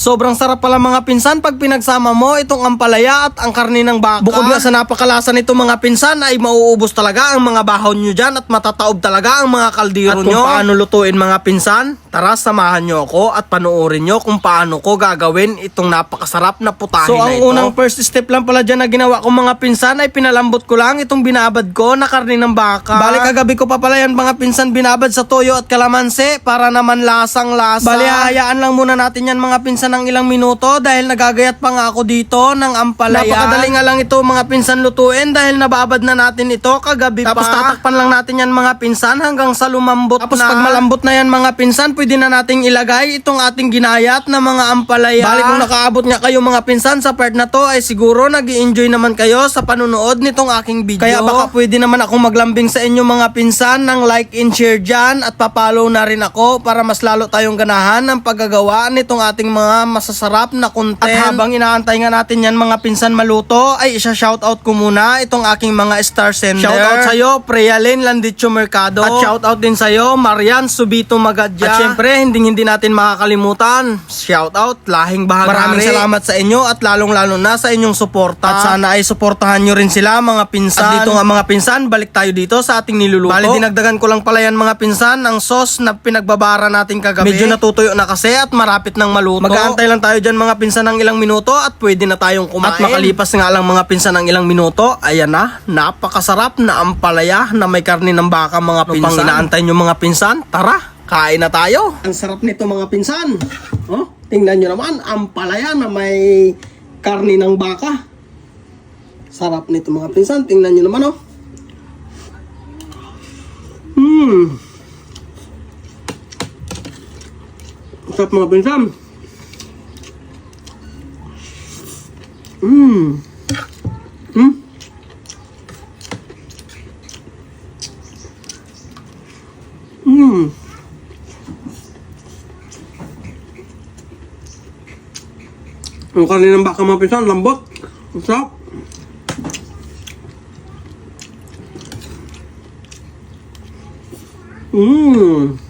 Sobrang sarap pala mga pinsan pag pinagsama mo itong ampalaya at ang karne ng baka. Bukod nga sa napakalasa nito mga pinsan ay mauubos talaga ang mga bahaw nyo dyan at matataob talaga ang mga kaldero At kung nyo. paano lutuin mga pinsan, tara samahan nyo ako at panoorin nyo kung paano ko gagawin itong napakasarap na putahe So, na ang ito. unang first step lang pala dyan na ginawa ko mga pinsan ay pinalambot ko lang itong binabad ko na karne ng baka. Balik kagabi ko pa pala yan mga pinsan binabad sa toyo at kalamansi para naman lasang lasa. Bali hayaan lang muna natin yan mga pinsan ng ilang minuto dahil nagagayat pa nga ako dito ng ampalaya. Napakadali nga lang ito mga pinsan lutuin dahil nababad na natin ito kagabi Tapos pa. tatakpan lang natin yan mga pinsan hanggang sa lumambot Tapos pag malambot na yan mga pinsan, pwede na nating ilagay itong ating ginayat na mga ampalaya. Bali kung nakaabot nga kayo mga pinsan sa part na to ay siguro nag enjoy naman kayo sa panunood nitong aking video. Kaya baka pwede naman akong maglambing sa inyo mga pinsan ng like and share dyan at papalo na rin ako para mas lalo tayong ganahan ng paggagawa nitong ating mga masasarap na content. At habang inaantay nga natin yan mga pinsan maluto ay isa shoutout ko muna itong aking mga star sender. Shoutout sa'yo, Prialin Landicho Mercado. At shoutout din sa'yo, Marian Subito Magadya. At syempre, hindi hindi natin makakalimutan. Shoutout, lahing bahagari. Maraming salamat sa inyo at lalong-lalo na sa inyong suporta. At sana ay suportahan nyo rin sila mga pinsan. At dito nga mga pinsan, balik tayo dito sa ating niluluto. Bali, dinagdagan ko lang pala yan mga pinsan ng sauce na pinagbabara natin kagabi. Medyo natutuyo na kasi at marapit ng maluto. Mag-aantay lang tayo dyan mga pinsan ng ilang minuto at pwede na tayong kumain. At makalipas nga lang mga pinsan ng ilang minuto, ayan na, napakasarap na ampalaya na may karne ng baka mga pinsan. Pang inaantay nyo mga pinsan, tara, kain na tayo. Ang sarap nito mga pinsan. Oh, tingnan nyo naman, ampalaya na may karne ng baka. Sarap nito mga pinsan, tingnan nyo naman oh. Hmm. Sarap mga pinsan. Hmm. Hmm. Hmm. Ang karne ng baka mga pinsan, lambot. Ang sarap. Mmm.